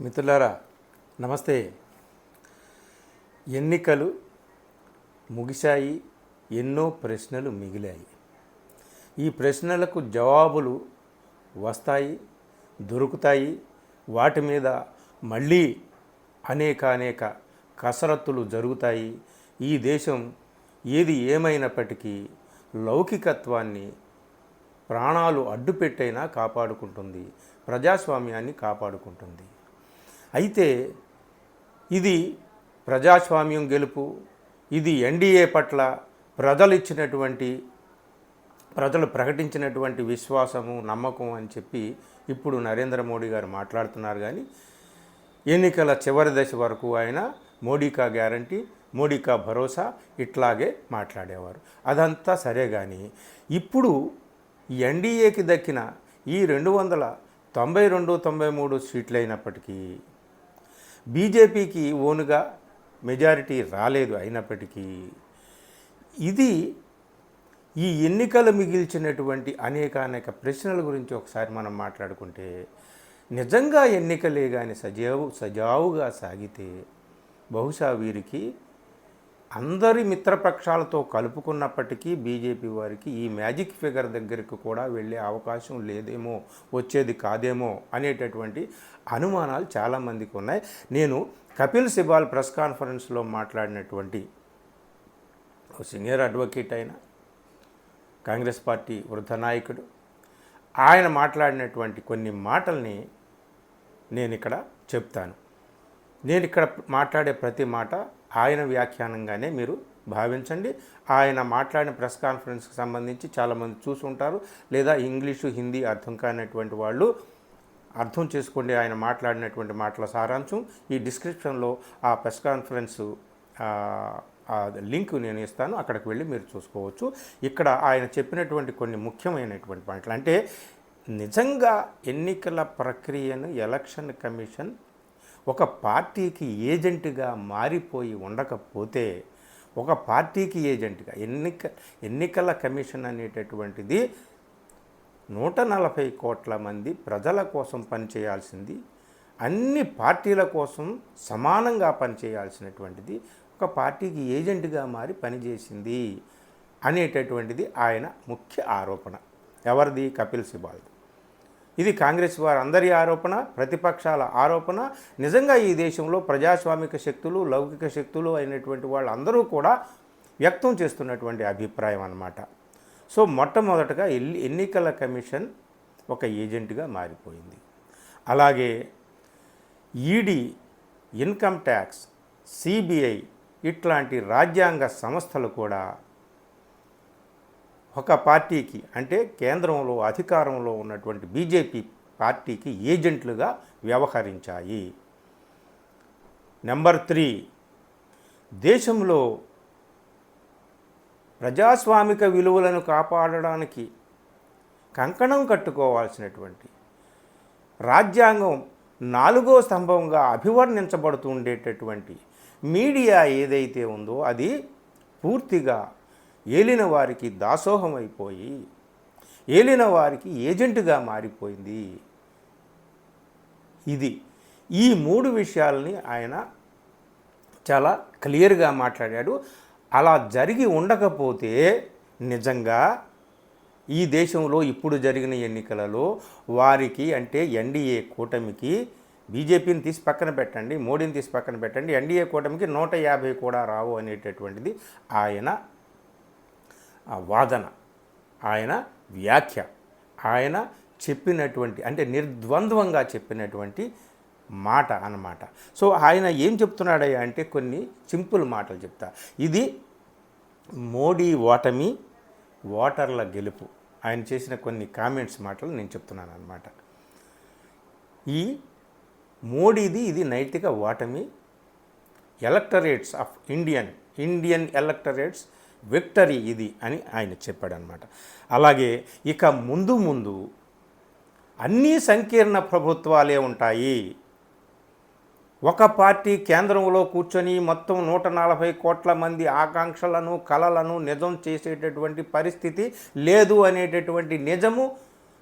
మిత్రులారా నమస్తే. ఎన్నికలు ముగిశాయి ఎన్నో ప్రశ్నలు మిగిలాయి. ఈ ప్రశ్నలకు జవాబులు వస్తాయి దొరుకుతాయి. వాటి మీద మళ్ళీ అనేక అనేక కసరత్తులు జరుగుతాయి. ఈ దేశం ఏది ఏమైనప్పటికీ లౌకికత్వాన్ని ప్రాణాలు అడ్డుపెట్టైనా కాపాడుకుంటుంది ప్రజాస్వామ్యాన్ని కాపాడుకుంటుంది. అయితే ఇది ప్రజాస్వామ్యం గెలుపు ఇది ఎన్డీఏ పట్ల ప్రజలు ఇచ్చినటువంటి ప్రజలు ప్రకటించినటువంటి విశ్వాసము నమ్మకం అని చెప్పి ఇప్పుడు నరేంద్ర మోడీ గారు మాట్లాడుతున్నారు కానీ ఎన్నికల చివరి దశ వరకు ఆయన మోడీకా గ్యారంటీ మోడీకా భరోసా ఇట్లాగే మాట్లాడేవారు. అదంతా సరే కానీ ఇప్పుడు ఎన్డీఏకి దక్కిన ఈ రెండు వందల తొంభై రెండు తొంభై మూడు సీట్లు అయినప్పటికీ బీజేపీకి ఓనుగా మెజారిటీ రాలేదు అయినప్పటికీ ఇది ఈ ఎన్నికలు మిగిల్చినటువంటి అనేక అనేక ప్రశ్నల గురించి ఒకసారి మనం మాట్లాడుకుంటే నిజంగా ఎన్నికలే కానీ సజావు సజావుగా సాగితే బహుశా వీరికి అందరి మిత్రపక్షాలతో కలుపుకున్నప్పటికీ బీజేపీ వారికి ఈ మ్యాజిక్ ఫిగర్ దగ్గరికి కూడా వెళ్ళే అవకాశం లేదేమో వచ్చేది కాదేమో అనేటటువంటి అనుమానాలు చాలామందికి ఉన్నాయి. నేను కపిల్ సిబాల్ ప్రెస్ కాన్ఫరెన్స్లో మాట్లాడినటువంటి సీనియర్ అడ్వకేట్ అయిన కాంగ్రెస్ పార్టీ వృద్ధ నాయకుడు. ఆయన మాట్లాడినటువంటి కొన్ని మాటల్ని నేను ఇక్కడ చెప్తాను. నేను ఇక్కడ మాట్లాడే ప్రతి మాట ఆయన వ్యాఖ్యానంగానే మీరు భావించండి. ఆయన మాట్లాడిన ప్రెస్ కాన్ఫరెన్స్కి సంబంధించి చాలామంది చూసుంటారు. లేదా ఇంగ్లీషు హిందీ అర్థం కానటువంటి వాళ్ళు అర్థం చేసుకోండి. ఆయన మాట్లాడినటువంటి మాటల సారాంశం ఈ డిస్క్రిప్షన్లో ఆ ప్రెస్ కాన్ఫరెన్స్ లింక్ నేను ఇస్తాను. అక్కడికి వెళ్ళి మీరు చూసుకోవచ్చు. ఇక్కడ ఆయన చెప్పినటువంటి కొన్ని ముఖ్యమైనటువంటి పాయింట్లు. అంటే నిజంగా ఎన్నికల ప్రక్రియను ఎలక్షన్ కమిషన్ ఒక పార్టీకి ఏజెంట్గా మారిపోయి ఉండకపోతే ఒక పార్టీకి ఏజెంట్గా ఎన్నిక ఎన్నికల కమిషన్ అనేటటువంటిది నూట నలభై కోట్ల మంది ప్రజల కోసం పనిచేయాల్సింది అన్ని పార్టీల కోసం సమానంగా పనిచేయాల్సినటువంటిది ఒక పార్టీకి ఏజెంట్గా మారి పనిచేసింది అనేటటువంటిది ఆయన ముఖ్య ఆరోపణ. ఎవరిది? కపిల్ సిబాల్ది. ఇది కాంగ్రెస్ వారి అందరి ఆరోపణ ప్రతిపక్షాల ఆరోపణ. నిజంగా ఈ దేశంలో ప్రజాస్వామిక శక్తులు లౌకిక శక్తులు అయినటువంటి వాళ్ళందరూ కూడా వ్యక్తం చేస్తున్నటువంటి అభిప్రాయం అన్నమాట. సో మొట్టమొదటగా ఎల్లి ఎన్నికల కమిషన్ ఒక ఏజెంట్గా మారిపోయింది. అలాగే ఈడీ ఇన్కమ్ ట్యాక్స్ సిబిఐ ఇట్లాంటి రాజ్యాంగ సంస్థలు కూడా ఒక పార్టీకి అంటే కేంద్రంలో అధికారంలో ఉన్నటువంటి బీజేపీ పార్టీకి ఏజెంట్లుగా వ్యవహరించాయి. నెంబర్ త్రీ దేశంలో ప్రజాస్వామిక విలువలను కాపాడడానికి కంకణం కట్టుకోవాల్సినటువంటి రాజ్యాంగం నాలుగో స్తంభంగా అభివర్ణించబడుతూ ఉండేటటువంటి మీడియా ఏదైతే ఉందో అది పూర్తిగా ఏలిన వారికి దాసోహం అయిపోయి ఏలిన వారికి ఏజెంటుగా మారిపోయింది. ఇది ఈ మూడు విషయాల్ని ఆయన చాలా క్లియర్గా మాట్లాడాడు. అలా జరిగి ఉండకపోతే నిజంగా ఈ దేశంలో ఇప్పుడు జరిగిన ఎన్నికలలో వారికి అంటే ఎన్డీఏ కూటమికి బీజేపీని తీసి పక్కన పెట్టండి మోడీని తీసి పక్కన పెట్టండి ఎన్డీఏ కూటమికి నూట యాభై కూడా రావు అనేటటువంటిది ఆయన ఆ వాదన ఆయన వ్యాఖ్య ఆయన చెప్పినటువంటి అంటే నిర్ద్వంద్వంగా చెప్పినటువంటి మాట అన్నమాట. సో ఆయన ఏం చెప్తున్నాడయ్యా అంటే కొన్ని సింపుల్ మాటలు చెప్తా. ఇది మోడీ ఓటమి ఓటర్ల గెలుపు. ఆయన చేసిన కొన్ని కామెంట్స్ మాటలు నేను చెప్తున్నాను అనమాట ఈ మోడీది ఇది నైతిక ఓటమి electorates of Indian Indian electorates victory ఇది అని ఆయన చెప్పాడనమాట. అలాగే ఇక ముందు ముందు అన్ని సంకీర్ణ ప్రభుత్వాలే ఉంటాయి. ఒక పార్టీ కేంద్రంలో కూర్చొని మొత్తం నూట నలభై కోట్ల మంది ఆకాంక్షలను కలలను నిజం చేసేటటువంటి పరిస్థితి లేదు అనేటటువంటి నిజము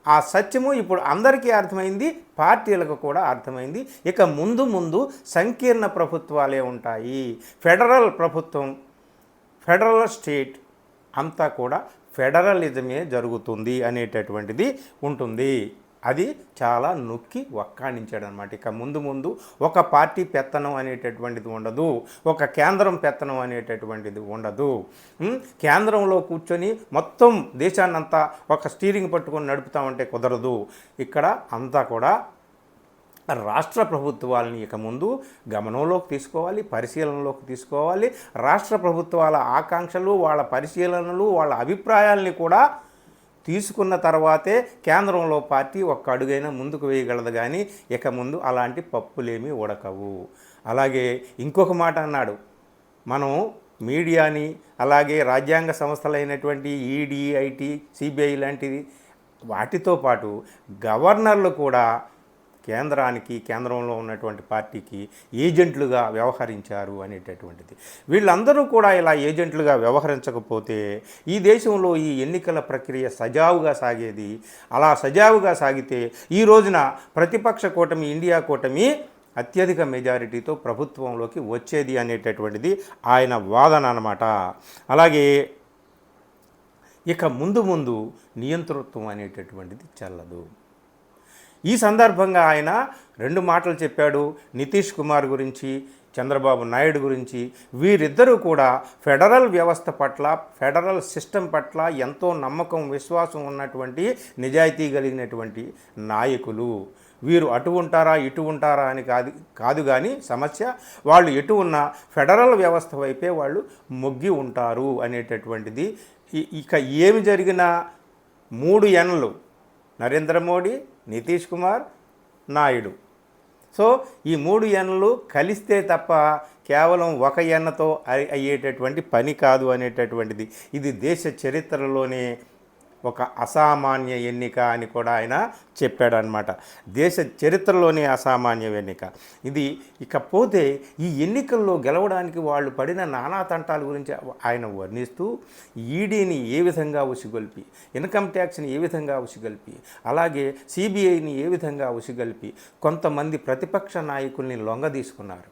ఆ సత్యము ఇప్పుడు అందరికీ అర్థమైంది పార్టీలకు కూడా అర్థమైంది. ఇక ముందు ముందు సంకీర్ణ ప్రభుత్వాలే ఉంటాయి. ఫెడరల్ ప్రభుత్వం ఫెడరల్ స్టేట్ అంతా కూడా ఫెడరలిజమే జరుగుతుంది అనేటటువంటిది ఉంటుంది. అది చాలా నొక్కి వక్కాణించాడనమాట. ఇక ముందు ముందు ఒక పార్టీ పెత్తనం అనేటటువంటిది ఉండదు. ఒక కేంద్రం పెత్తనం అనేటటువంటిది ఉండదు. కేంద్రంలో కూర్చొని మొత్తం దేశాన్నంతా ఒక స్టీరింగ్ పట్టుకొని నడుపుతామంటే కుదరదు. ఇక్కడ అంతా కూడా రాష్ట్ర ప్రభుత్వాలని ఇక ముందు గమనంలోకి తీసుకోవాలి పరిశీలనలోకి తీసుకోవాలి. రాష్ట్ర ప్రభుత్వాల ఆకాంక్షలు వాళ్ళ పరిశీలనలు వాళ్ళ అభిప్రాయాల్ని కూడా తీసుకున్న తర్వాతే కేంద్రంలో పార్టీ ఒక్క అడుగైనా ముందుకు వేయగలదు కానీ ఇక ముందు అలాంటి పప్పులేమీ ఉడకవు. అలాగే ఇంకొక మాట అన్నాడు. మనం మీడియాని అలాగే రాజ్యాంగ సంస్థలైనటువంటి ఈడీ ఐటీ సిబిఐ లాంటివి వాటితో పాటు గవర్నర్లు కూడా కేంద్రానికి కేంద్రంలో ఉన్నటువంటి పార్టీకి ఏజెంట్లుగా వ్యవహరించారు అనేటటువంటిది. వీళ్ళందరూ కూడా ఇలా ఏజెంట్లుగా వ్యవహరించకపోతే ఈ దేశంలో ఈ ఎన్నికల ప్రక్రియ సజావుగా సాగేది? అలా సజావుగా సాగితే ఈ రోజున ప్రతిపక్ష కూటమి ఇండియా కూటమి అత్యధిక మెజారిటీతో ప్రభుత్వంలోకి వచ్చేది అనేటటువంటిది ఆయన వాదన అన్నమాట. అలాగే ఇక ముందు ముందు నియంతృత్వం అనేటటువంటిది చల్లదు. ఈ సందర్భంగా ఆయన రెండు మాటలు చెప్పాడు. నితీష్ కుమార్ గురించి చంద్రబాబు నాయుడు గురించి. వీరిద్దరూ కూడా ఫెడరల్ వ్యవస్థ పట్ల ఫెడరల్ సిస్టమ్ పట్ల ఎంతో నమ్మకం విశ్వాసం ఉన్నటువంటి నిజాయితీ కలిగినటువంటి నాయకులు. వీరు అటు ఉంటారా ఇటు ఉంటారా అని కాదు కాదు కానీ సమస్య వాళ్ళు ఎటు ఉన్న ఫెడరల్ వ్యవస్థ వైపే వాళ్ళు మొగ్గి ఉంటారు అనేటటువంటిది. ఇక ఏమి జరిగినా మూడు ఎన్లు. నరేంద్ర మోడీ నితీష్ కుమార్ నాయుడు. సో ఈ మూడు ఎన్లు కలిస్తే తప్ప కేవలం ఒక ఎన్నతో అయ్యేటటువంటి పని కాదు అనేటటువంటిది. ఇది దేశ చరిత్రలోనే ఒక అసామాన్య ఎన్నిక అని కూడా ఆయన చెప్పాడనమాట దేశ చరిత్రలోనే అసామాన్య ఎన్నిక. ఇది ఇకపోతే ఈ ఎన్నికల్లో గెలవడానికి వాళ్ళు పడిన నానా తంటాల గురించి ఆయన వర్ణిస్తూ ఈడీని ఏ విధంగా ఉసిగొల్పి ఇన్కమ్ ట్యాక్స్ని ఏ విధంగా ఉసిగొల్పి అలాగే సిబిఐని ఏ విధంగా ఉసిగొల్పి కొంతమంది ప్రతిపక్ష నాయకుల్ని లొంగదీసుకున్నారు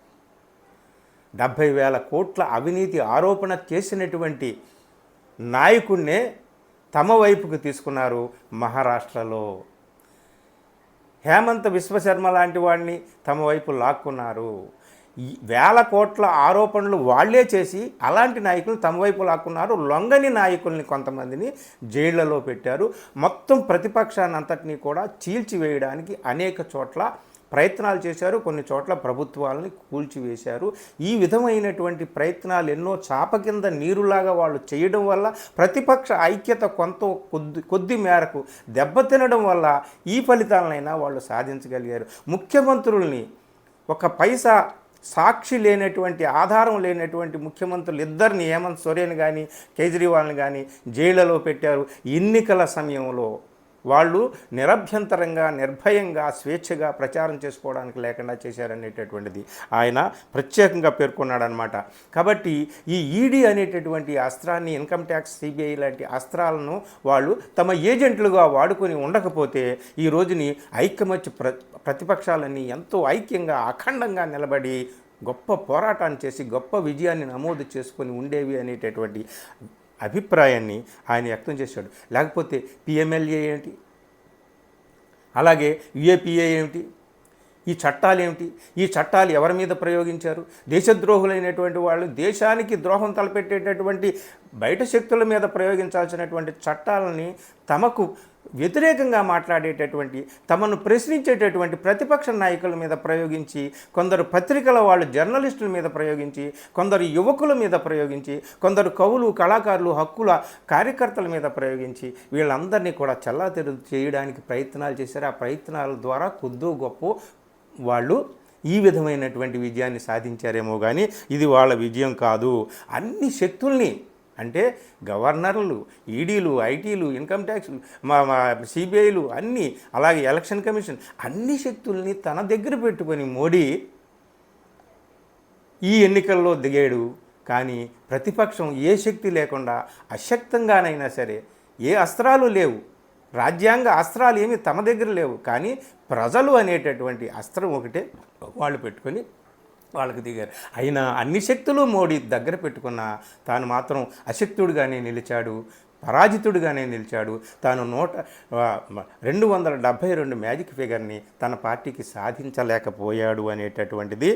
డెబ్భై వేల కోట్ల అవినీతి ఆరోపణ చేసినటువంటి నాయకుడినే తమ వైపుకు తీసుకున్నారు మహారాష్ట్రలో. హేమంత్ విశ్వశర్మ లాంటి వాడిని తమ వైపు లాక్కున్నారు. ఈ వేల కోట్ల ఆరోపణలు వాళ్ళే చేసి అలాంటి నాయకులు తమ వైపు లాక్కున్నారు. లొంగని నాయకుల్ని కొంతమందిని జైళ్ళలో పెట్టారు. మొత్తం ప్రతిపక్షాన్ని అంతటినీ కూడా చీల్చివేయడానికి అనేక చోట్ల ప్రయత్నాలు చేశారు కొన్ని చోట్ల ప్రభుత్వాలని కూల్చివేశారు. ఈ విధమైనటువంటి ప్రయత్నాలు ఎన్నో చాప కింద నీరులాగా వాళ్ళు చేయడం వల్ల ప్రతిపక్ష ఐక్యత కొంత కొద్ది కొద్ది మేరకు దెబ్బతినడం వల్ల ఈ ఫలితాలనైనా వాళ్ళు సాధించగలిగారు. ముఖ్యమంత్రుల్ని ఒక పైసా సాక్షి లేనటువంటి ఆధారం లేనటువంటి ముఖ్యమంత్రులు ఇద్దరిని హేమంత్ సోరేన్ కానీ కేజ్రీవాల్ని కానీ జైళ్ళలో పెట్టారు. ఎన్నికల సమయంలో వాళ్ళు నిరభ్యంతరంగా నిర్భయంగా స్వేచ్ఛగా ప్రచారం చేసుకోవడానికి లేకుండా చేశారనేటటువంటిది ఆయన ప్రత్యేకంగా పేర్కొన్నాడనమాట కాబట్టి ఈ ఈడీ అనేటటువంటి అస్త్రాన్ని ఇన్కమ్ ట్యాక్స్ సిబిఐ లాంటి అస్త్రాలను వాళ్ళు తమ ఏజెంట్లుగా వాడుకొని ఉండకపోతే ఈ రోజుని ఐకమత్య ప్ర ప్రతిపక్షాలన్నీ ఎంతో ఐక్యంగా అఖండంగా నిలబడి గొప్ప పోరాటాన్ని చేసి గొప్ప విజయాన్ని నమోదు చేసుకొని ఉండేవి అనేటటువంటి అభిప్రాయాన్ని ఆయన వ్యక్తం చేశాడు. లేకపోతే పిఎంఎల్ఏ ఏంటి అలాగే యుఏపిఏ ఏమిటి? ఈ చట్టాలు ఏమిటి? ఈ చట్టాలు ఎవరి మీద ప్రయోగించారు? దేశద్రోహులైనటువంటి వాళ్ళు దేశానికి ద్రోహం తలపెట్టేటటువంటి బయట శక్తుల మీద ప్రయోగించాల్సినటువంటి చట్టాలని తమకు వ్యతిరేకంగా మాట్లాడేటటువంటి తమను ప్రశ్నించేటటువంటి ప్రతిపక్ష నాయకుల మీద ప్రయోగించి కొందరు పత్రికల వాళ్ళు జర్నలిస్టుల మీద ప్రయోగించి కొందరు యువకుల మీద ప్రయోగించి కొందరు కవులు కళాకారులు హక్కుల కార్యకర్తల మీద ప్రయోగించి వీళ్ళందరినీ కూడా చల్లాతెరు చేయడానికి ప్రయత్నాలు చేశారు. ఆ ప్రయత్నాల ద్వారా కొద్దో గొప్ప వాళ్ళు ఈ విధమైనటువంటి విజయాన్ని సాధించారేమో కానీ ఇది వాళ్ళ విజయం కాదు. అన్ని శక్తుల్ని అంటే గవర్నర్లు ఈడీలు ఐటీలు ఇన్కమ్ ట్యాక్స్లు మా మా సిబిఐలు అన్నీ అలాగే ఎలక్షన్ కమిషన్ అన్ని శక్తుల్ని తన దగ్గర పెట్టుకొని మోడీ ఈ ఎన్నికల్లో దిగాడు. కానీ ప్రతిపక్షం ఏ శక్తి లేకుండా అశక్తంగానైనా సరే ఏ అస్త్రాలు లేవు. రాజ్యాంగ అస్త్రాలు ఏమీ తమ దగ్గర లేవు. కానీ ప్రజలు అనేటటువంటి అస్త్రం ఒకటే వాళ్ళు పెట్టుకొని వాళ్ళకి దిగారు. అయినా అన్ని శక్తులు మోడీ దగ్గర పెట్టుకున్న తాను మాత్రం అశక్తుడుగానే నిలిచాడు పరాజితుడుగానే నిలిచాడు. తాను నూట రెండు వందల డెబ్భై రెండు మ్యాజిక్ ఫిగర్ని తన పార్టీకి సాధించలేకపోయాడు అనేటటువంటిది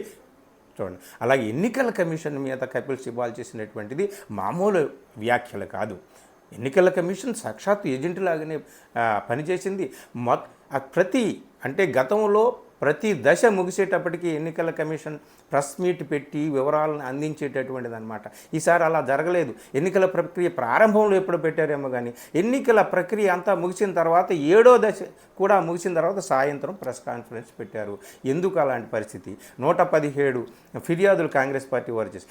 చూడండి. అలాగే ఎన్నికల కమిషన్ మీద కపిల్ సిబాల్ చేసినటువంటిది మామూలు వ్యాఖ్యలు కాదు. ఎన్నికల కమిషన్ సాక్షాత్ ఏజెంట్ లాగానే పనిచేసింది. మొ ప్రతి అంటే గతంలో ప్రతి దశ ముగిసేటప్పటికీ ఎన్నికల కమిషన్ ప్రెస్ మీట్ పెట్టి వివరాలను అందించేటటువంటిది అనమాట ఈసారి అలా జరగలేదు. ఎన్నికల ప్రక్రియ ప్రారంభంలో ఎప్పుడు పెట్టారేమో కానీ ఎన్నికల ప్రక్రియ అంతా ముగిసిన తర్వాత ఏడో దశ కూడా ముగిసిన తర్వాత సాయంత్రం ప్రెస్ కాన్ఫరెన్స్ పెట్టారు. ఎందుకు అలాంటి పరిస్థితి? నూట పదిహేడు ఫిర్యాదులు కాంగ్రెస్ పార్టీ వారు చేసి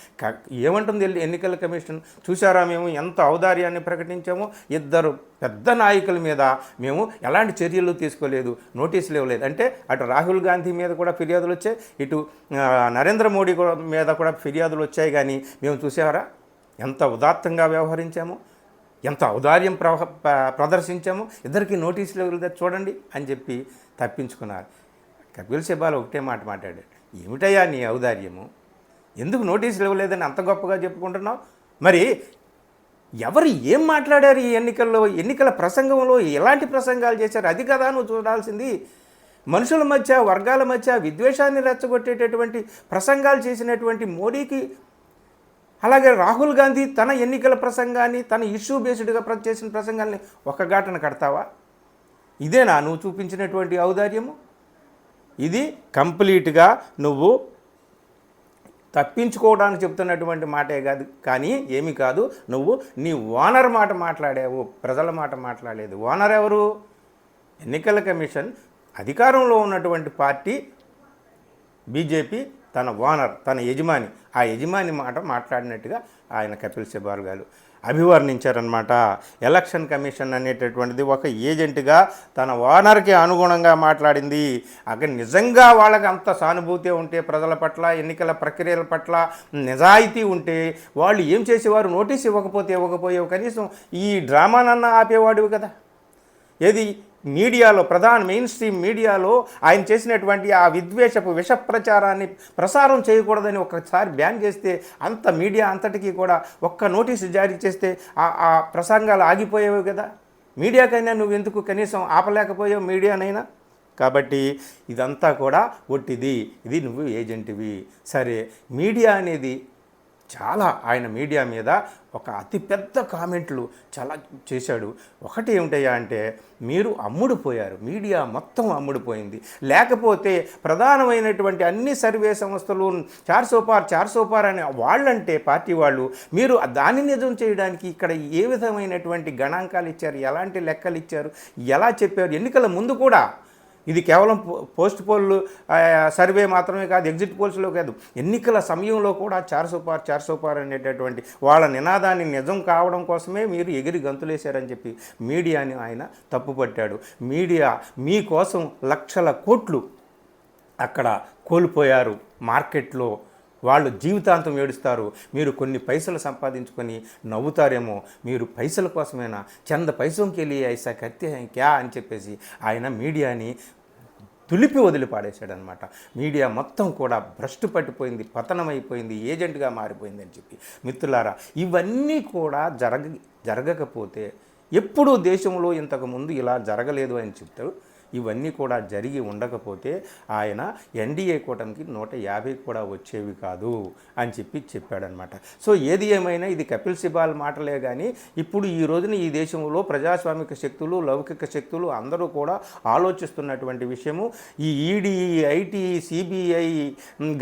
ఏమంటుంది ఎన్నికల కమిషన్? చూసారా మేము ఎంత ఔదార్యాన్ని ప్రకటించామో? ఇద్దరు పెద్ద నాయకుల మీద మేము ఎలాంటి చర్యలు తీసుకోలేదు నోటీసులు ఇవ్వలేదు. అంటే అటు రాహుల్ గాంధీ మీద కూడా ఫిర్యాదులు వచ్చాయి ఇటు నరేంద్ర మోడీ కూడా మీద కూడా ఫిర్యాదులు వచ్చాయి కానీ మేము చూసారా? ఎంత ఉదాత్తంగా వ్యవహరించాము ఎంత ఔదార్యం ప్ర ప్రదర్శించాము ఇద్దరికి నోటీసులు ఇవ్వలేదు చూడండి అని చెప్పి తప్పించుకున్నారు. కపిల్ సిబాల్ ఒకటే మాట మాట్లాడాడు ఏమిటయ్యా నీ ఔదార్యము? ఎందుకు నోటీసులు ఇవ్వలేదని అంత గొప్పగా చెప్పుకుంటున్నావు? మరి ఎవరు ఏం మాట్లాడారు ఈ ఎన్నికల్లో? ఎన్నికల ప్రసంగంలో ఎలాంటి ప్రసంగాలు చేశారు? అది కదా నువ్వు చూడాల్సింది. మనుషుల మధ్య వర్గాల మధ్య విద్వేషాన్ని రెచ్చగొట్టేటటువంటి ప్రసంగాలు చేసినటువంటి మోడీకి అలాగే రాహుల్ గాంధీ తన ఎన్నికల ప్రసంగాన్ని తన ఇష్యూ బేస్డ్గా చేసిన ప్రసంగాల్ని ఒక ఘటన కడతావా? ఇదేనా నువ్వు చూపించినటువంటి ఔదార్యము? ఇది కంప్లీట్గా నువ్వు తప్పించుకోవడానికి చెప్తున్నటువంటి మాటే కాదు. కానీ ఏమి కాదు. నువ్వు నీ ఓనర్ మాట మాట్లాడావు. ప్రజల మాట మాట్లాడలేదు. ఓనర్ ఎవరు? ఎన్నికల కమిషన్ అధికారంలో ఉన్నటువంటి పార్టీ బీజేపీ తన ఓనర్ తన యజమాని. ఆ యజమాని మాట మాట్లాడినట్టుగా ఆయన కపిల్ సిబాల్ గారు అభివర్ణించారనమాట ఎలక్షన్ కమిషన్ అనేటటువంటిది ఒక ఏజెంట్గా తన ఓనర్కి అనుగుణంగా మాట్లాడింది. అక్కడ నిజంగా వాళ్ళకి అంత సానుభూతి ఉంటే ప్రజల పట్ల ఎన్నికల ప్రక్రియల పట్ల నిజాయితీ ఉంటే వాళ్ళు ఏం చేసేవారు? నోటీస్ ఇవ్వకపోతే ఇవ్వకపోయేవు కనీసం ఈ డ్రామానన్నా ఆపేవాడివి కదా. ఏది? మీడియాలో ప్రధాన మెయిన్ స్ట్రీమ్ మీడియాలో ఆయన చేసినటువంటి ఆ విద్వేషపు విష ప్రచారాన్ని ప్రసారం చేయకూడదని ఒకసారి బ్యాన్ చేస్తే అంత మీడియా అంతటికీ కూడా ఒక్క నోటీసు జారీ చేస్తే ఆ ప్రసంగాలు ఆగిపోయేవి కదా. మీడియాకైనా నువ్వు ఎందుకు కనీసం ఆపలేకపోయావు మీడియానైనా? కాబట్టి ఇదంతా కూడా ఒట్టిది. ఇది నువ్వు ఏజెంట్వి. సరే మీడియా అనేది చాలా ఆయన మీడియా మీద ఒక అతిపెద్ద కామెంట్లు చాలా చేశాడు. ఒకటి ఏమిటయ్యా అంటే మీరు అమ్ముడుపోయారు. మీడియా మొత్తం అమ్ముడుపోయింది. లేకపోతే ప్రధానమైనటువంటి అన్ని సర్వే సంస్థలు చార్ సోపార్ చార్ సోపార్ అనే వాళ్ళంటే పార్టీ వాళ్ళు మీరు దాని నిజం చేయడానికి ఇక్కడ ఏ విధమైనటువంటి గణాంకాలు ఇచ్చారు? ఎలాంటి లెక్కలు ఇచ్చారు? ఎలా చెప్పారు? ఎన్నికల ముందు కూడా ఇది కేవలం పో- పోస్ట్ పోల్ సర్వే మాత్రమే కాదు ఎగ్జిట్ పోల్స్లో కాదు. ఎన్నికల సమయంలో కూడా చార్ సూపార్ చార్ సూపార్ అనేటటువంటి వాళ్ళ నినాదాన్ని నిజం కావడం కోసమే మీరు ఎగిరి గంతులేశారని చెప్పి మీడియాని ఆయన తప్పుపట్టాడు. మీడియా మీకోసం లక్షల కోట్లు అక్కడ కోల్పోయారు మార్కెట్లో. వాళ్ళు జీవితాంతం ఏడుస్తారు. మీరు కొన్ని పైసలు సంపాదించుకొని నవ్వుతారేమో. మీరు పైసల కోసమైనా? చంద పైసంకెళ్ళి ఐసా కత్తి క్యా అని చెప్పేసి ఆయన మీడియాని తులిపి వదిలి పాడేశాడనమాట మీడియా మొత్తం కూడా భ్రష్టు పట్టిపోయింది పతనమైపోయింది ఏజెంట్గా మారిపోయింది అని చెప్పి. మిత్రులారా ఇవన్నీ కూడా జరగ జరగకపోతే ఎప్పుడూ దేశంలో ఇంతకుముందు ఇలా జరగలేదు అని చెప్తారు. ఇవన్నీ కూడా జరిగి ఉండకపోతే ఆయన ఎన్డీఏ కూటమికి నూట యాభై కూడా వచ్చేవి కాదు అని చెప్పి చెప్పాడనమాట. సో ఏది ఏమైనా ఇది కపిల్ సిబాల్ మాటలే కానీ ఇప్పుడు ఈ రోజున ఈ దేశంలో ప్రజాస్వామిక శక్తులు లౌకిక శక్తులు అందరూ కూడా ఆలోచిస్తున్నటువంటి విషయము. ఈ ఈడీ ఐటీ సిబిఐ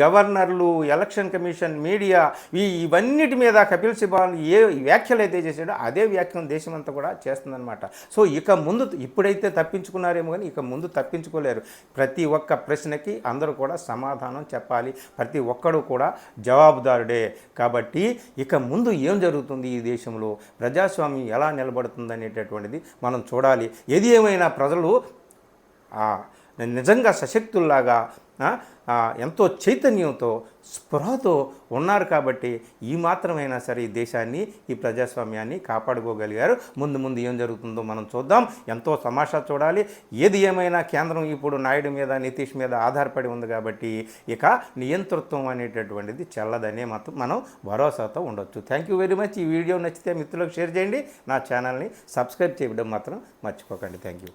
గవర్నర్లు ఎలక్షన్ కమిషన్ మీడియా ఈ ఇవన్నిటి మీద కపిల్ సిబాల్ ఏ వ్యాఖ్యలు అయితే చేశాడో అదే వ్యాఖ్యను దేశమంతా కూడా చేస్తుందన్నమాట సో ఇక ముందు ఇప్పుడైతే తప్పించుకున్నారేమో కానీ ఇక ముందు తప్పించుకోలేరు. ప్రతి ఒక్క ప్రశ్నకి అందరూ కూడా సమాధానం చెప్పాలి. ప్రతి ఒక్కడు కూడా జవాబుదారుడే. కాబట్టి ఇక ముందు ఏం జరుగుతుంది ఈ దేశంలో? ప్రజాస్వామ్యం ఎలా నిలబడుతుంది అనేటటువంటిది మనం చూడాలి. ఏది ఏమైనా ప్రజలు నిజంగా సశక్తుల్లాగా ఎంతో చైతన్యంతో స్పృహతో ఉన్నారు కాబట్టి ఈ మాత్రమైనా సరే ఈ దేశాన్ని ఈ ప్రజాస్వామ్యాన్ని కాపాడుకోగలిగారు. ముందు ముందు ఏం జరుగుతుందో మనం చూద్దాం. ఎంతో సమాషా చూడాలి. ఏది ఏమైనా కేంద్రం ఇప్పుడు నాయుడు మీద నితీష్ మీద ఆధారపడి ఉంది కాబట్టి ఇక నియంతృత్వం అనేటటువంటిది చెల్లదనే మాత్రం మనం భరోసాతో ఉండొచ్చు. థ్యాంక్ యూ వెరీ మచ్ ఈ వీడియో నచ్చితే మిత్రులకు షేర్ చేయండి. నా ఛానల్ని సబ్స్క్రైబ్ చేయడం మాత్రం మర్చిపోకండి. Thank you